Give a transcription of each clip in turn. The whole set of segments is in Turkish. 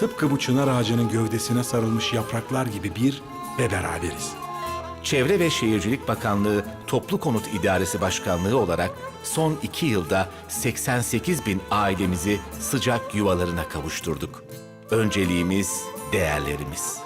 Tıpkı bu çınar ağacının gövdesine sarılmış yapraklar gibi bir ve beraberiz. Çevre ve Şehircilik Bakanlığı Toplu Konut İdaresi Başkanlığı olarak son iki yılda 88 bin ailemizi sıcak yuvalarına kavuşturduk. Önceliğimiz değerlerimiz.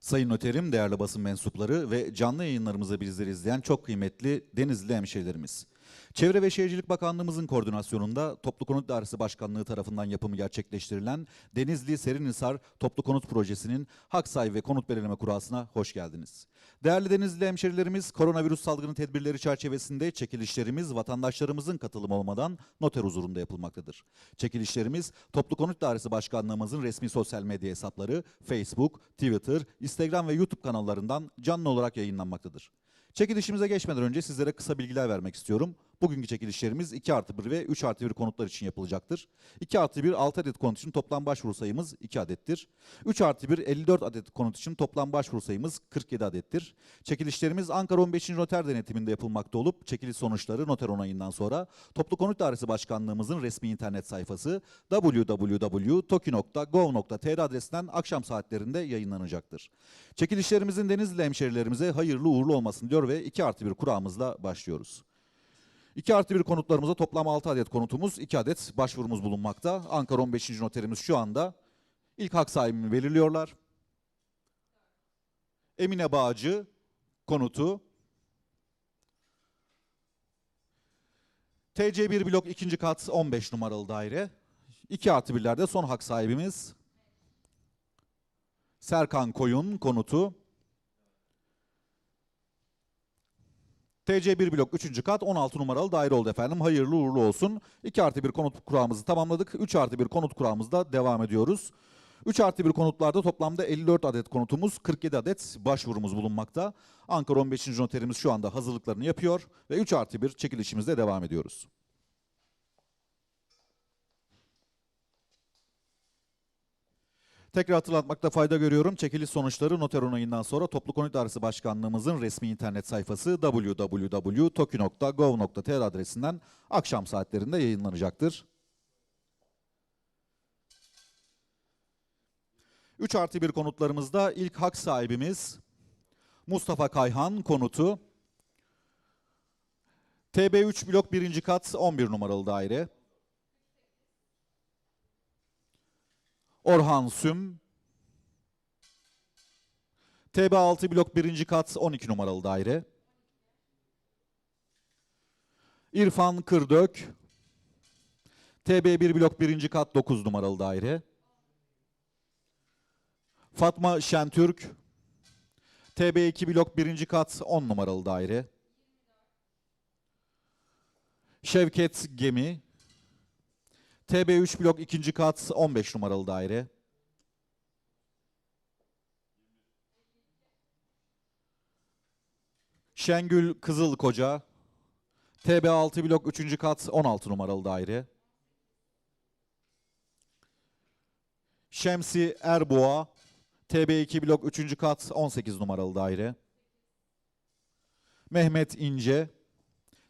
Sayın Noterim, değerli basın mensupları ve canlı yayınlarımızı bizleri izleyen çok kıymetli Denizli hemşehrilerimiz. Çevre ve Şehircilik Bakanlığımızın koordinasyonunda Toplu Konut Dairesi Başkanlığı tarafından yapımı gerçekleştirilen Denizli Serinhisar Toplu Konut Projesi'nin hak sahibi ve konut belirleme kurasına hoş geldiniz. Değerli Denizli hemşehrilerimiz, koronavirüs salgını tedbirleri çerçevesinde çekilişlerimiz vatandaşlarımızın katılımı olmadan noter huzurunda yapılmaktadır. Çekilişlerimiz Toplu Konut Dairesi Başkanlığımızın resmi sosyal medya hesapları Facebook, Twitter, Instagram ve YouTube kanallarından canlı olarak yayınlanmaktadır. Çekilişimize geçmeden önce sizlere kısa bilgiler vermek istiyorum. Bugünkü çekilişlerimiz 2 artı 1 ve 3 artı 1 konutlar için yapılacaktır. 2 artı 1 6 adet konut için toplam başvuru sayımız 2 adettir. 3 artı 1 54 adet konut için toplam başvuru sayımız 47 adettir. Çekilişlerimiz Ankara 15. Noter denetiminde yapılmakta olup çekiliş sonuçları noter onayından sonra Toplu Konut Dairesi Başkanlığımızın resmi internet sayfası www.toki.gov.tr adresinden akşam saatlerinde yayınlanacaktır. Çekilişlerimizin Denizli hemşerilerimize hayırlı uğurlu olmasını diyor ve 2 artı 1 kuramızla başlıyoruz. 2 artı 1 konutlarımıza toplam 6 adet konutumuz, 2 adet başvurumuz bulunmakta. Ankara 15. noterimiz şu anda ilk hak sahibini belirliyorlar. Emine Bağcı konutu. TC1 blok 2. kat 15 numaralı daire. 2 artı 1'lerde son hak sahibimiz Serkan Koyun konutu. TC1 blok 3. kat 16 numaralı daire oldu efendim. Hayırlı uğurlu olsun. 2 artı 1 konut kurağımızı tamamladık. 3 artı 1 konut kurağımızda devam ediyoruz. 3 artı 1 konutlarda toplamda 54 adet konutumuz, 47 adet başvurumuz bulunmakta. Ankara 15. noterimiz şu anda hazırlıklarını yapıyor ve 3 artı 1 çekilişimizde devam ediyoruz. Tekrar hatırlatmakta fayda görüyorum. Çekiliş sonuçları noter onayından sonra Toplu Konut Dairesi Başkanlığımızın resmi internet sayfası www.toki.gov.tr adresinden akşam saatlerinde yayınlanacaktır. 3 artı 1 konutlarımızda ilk hak sahibimiz Mustafa Kayhan konutu. TB3 blok 1. kat 11 numaralı daire. Orhan Süm. TB6 blok 1. kat 12 numaralı daire. İrfan Kırdök. TB1 blok 1. kat 9 numaralı daire. Fatma Şentürk. TB2 blok 1. kat 10 numaralı daire. Şevket Gemi. TB3 blok 2. kat 15 numaralı daire. Şengül Kızılkoca. TB6 blok 3. kat 16 numaralı daire. Şemsi Erboğa. TB2 blok 3. kat 18 numaralı daire. Mehmet İnce.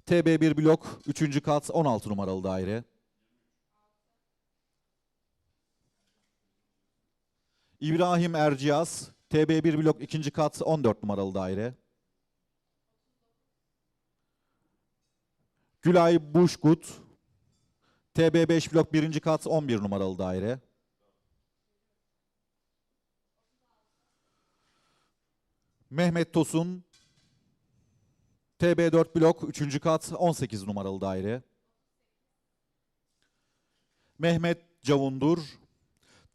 TB1 blok 3. kat 16 numaralı daire. İbrahim Erciyaz, TB1 blok 2. kat 14 numaralı daire. Gülay Buşkut, TB5 blok 1. kat 11 numaralı daire. Mehmet Tosun, TB4 blok 3. kat 18 numaralı daire. Mehmet Cavundur,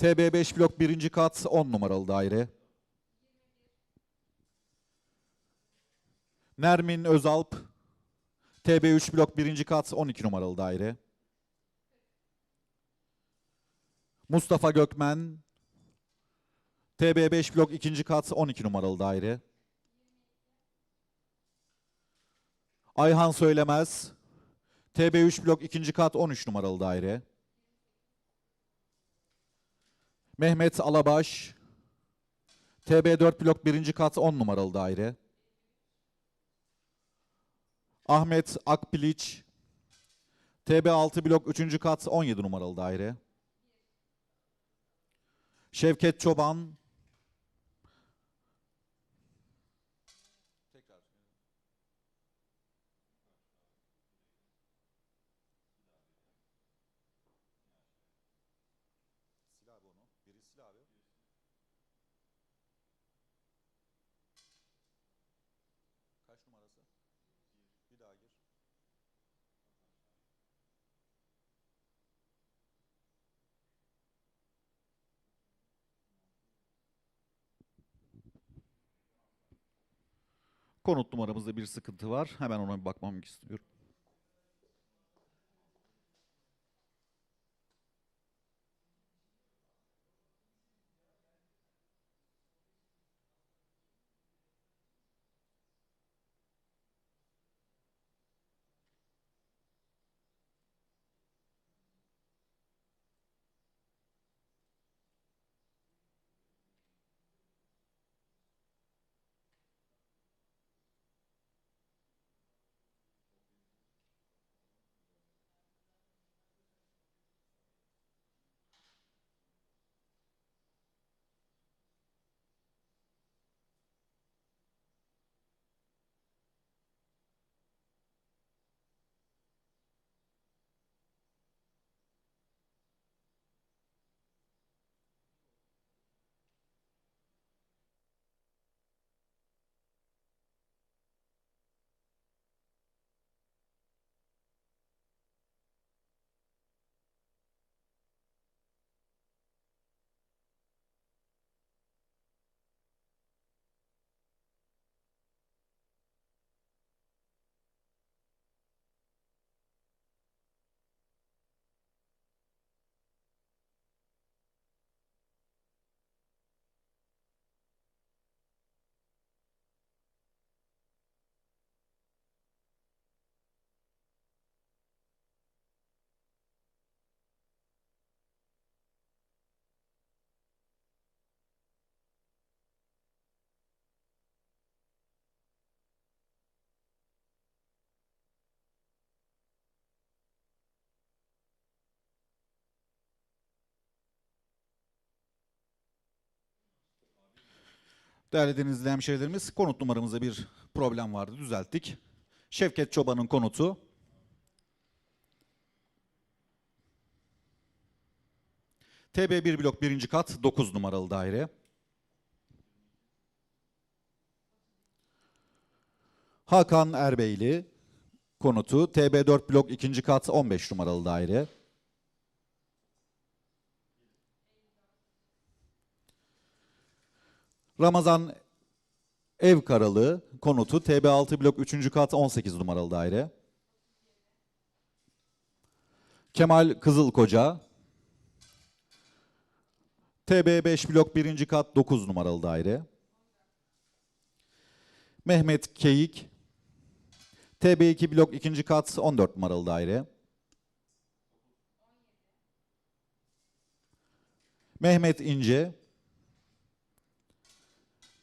TB5 blok 1. kat 10 numaralı daire. Nermin Özalp, TB3 blok 1. kat 12 numaralı daire. Mustafa Gökmen, TB5 blok 2. kat 12 numaralı daire. Ayhan Söylemez, TB3 blok 2. kat 13 numaralı daire. Mehmet Alabaş, TB4 blok 1. kat 10 numaralı daire. Ahmet Akpiliç, TB6 blok 3. kat 17 numaralı daire. Şevket Çoban, Konut numaramızda bir sıkıntı var. Hemen ona bir bakmam istiyorum. Değerli denizli hemşehrilerimiz, konut numaramızda bir problem vardı, düzelttik. Şevket Çoban'ın konutu. TB1 blok 1. kat 9 numaralı daire. Hakan Erbeyli konutu TB4 blok 2. kat 15 numaralı daire. Ramazan Ev Karalı konutu TB6 blok 3. kat 18 numaralı daire. Kemal Kızılkoca TB5 blok 1. kat 9 numaralı daire. Mehmet Keyik TB2 blok 2. kat 14 numaralı daire. Mehmet İnce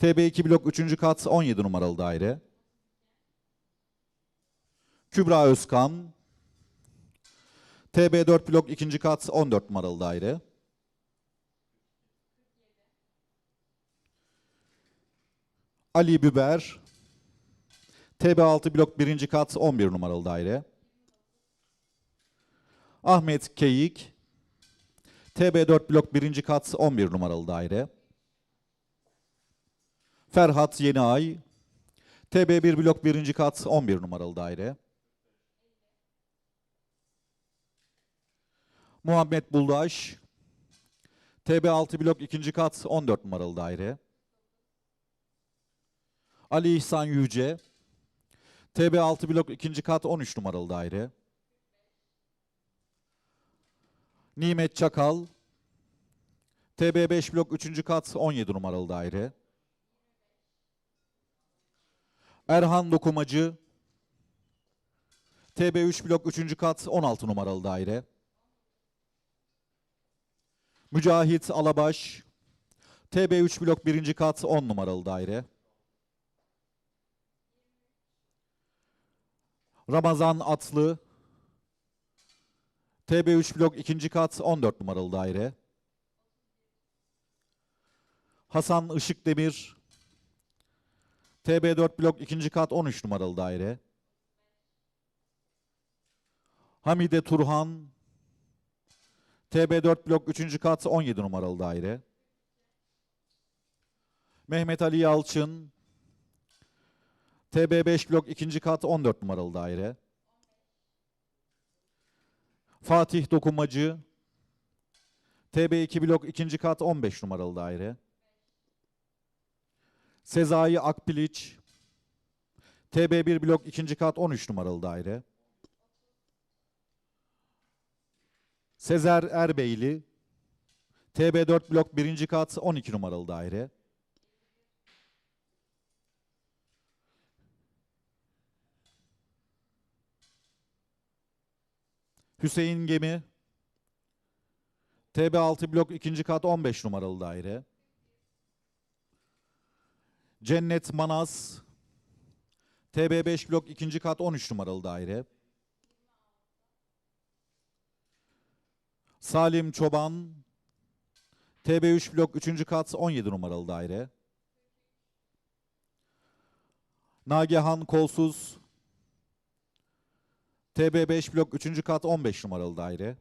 TB2 blok 3. kat 17 numaralı daire. Kübra Özkan. TB4 blok 2. kat 14 numaralı daire. Ali Biber. TB6 blok 1. kat 11 numaralı daire. Ahmet Keyik. TB4 blok 1. kat 11 numaralı daire. Ferhat Yeniay, TB1 blok 1. kat 11 numaralı daire. Muhammed Buldaş, TB6 blok 2. kat 14 numaralı daire. Ali İhsan Yüce, TB6 blok 2. kat 13 numaralı daire. Nimet Çakal, TB5 blok 3. kat 17 numaralı daire. Erhan Dokumacı TB3 blok 3. kat 16 numaralı daire. Mücahit Alabaş TB3 blok 1. kat 10 numaralı daire. Ramazan Atlı TB3 blok 2. kat 14 numaralı daire. Hasan Işıkdemir TB4 blok 2. kat 13 numaralı daire. Hamide Turhan TB4 blok 3. kat 17 numaralı daire. Mehmet Ali Yalçın TB5 blok 2. kat 14 numaralı daire. Fatih Dokumacı TB2 blok 2. kat 15 numaralı daire. Sezai Akpiliç TB1 blok 2. kat 13 numaralı daire. Sezer Erbeyli TB4 blok 1. kat 12 numaralı daire. Hüseyin Gemi TB6 blok 2. kat 15 numaralı daire. Cennet Manas TB5 blok 2. kat 13 numaralı daire. Salim Çoban TB3 blok 3. kat 17 numaralı daire. Nagihan Kolsuz TB5 blok 3. kat 15 numaralı daire.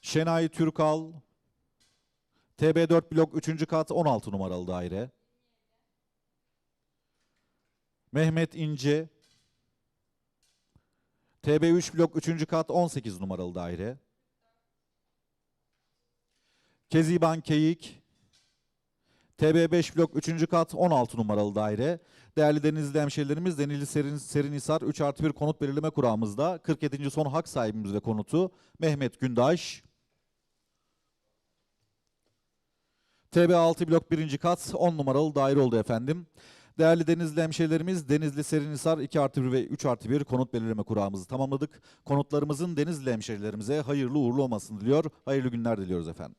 Şenay Türkal TB4 blok 3. kat 16 numaralı daire. Mehmet İnce TB3 blok 3. kat 18 numaralı daire. Keziban Keyik TB5 blok 3. kat 16 numaralı daire. Değerli Denizli hemşehrilerimiz Denizli Serin, Serinhisar 3 artı 1 konut belirleme kuramızda 47. son hak sahibimiz ve konutu Mehmet Gündaş. TB6 blok 1. kat 10 numaralı daire oldu efendim. Değerli Denizli hemşehrilerimiz Denizli Serinhisar 2 artı 1 ve 3 artı 1 konut belirleme kuramımızı tamamladık. Konutlarımızın Denizli hemşehrilerimize hayırlı uğurlu olmasını diliyor. Hayırlı günler diliyoruz efendim.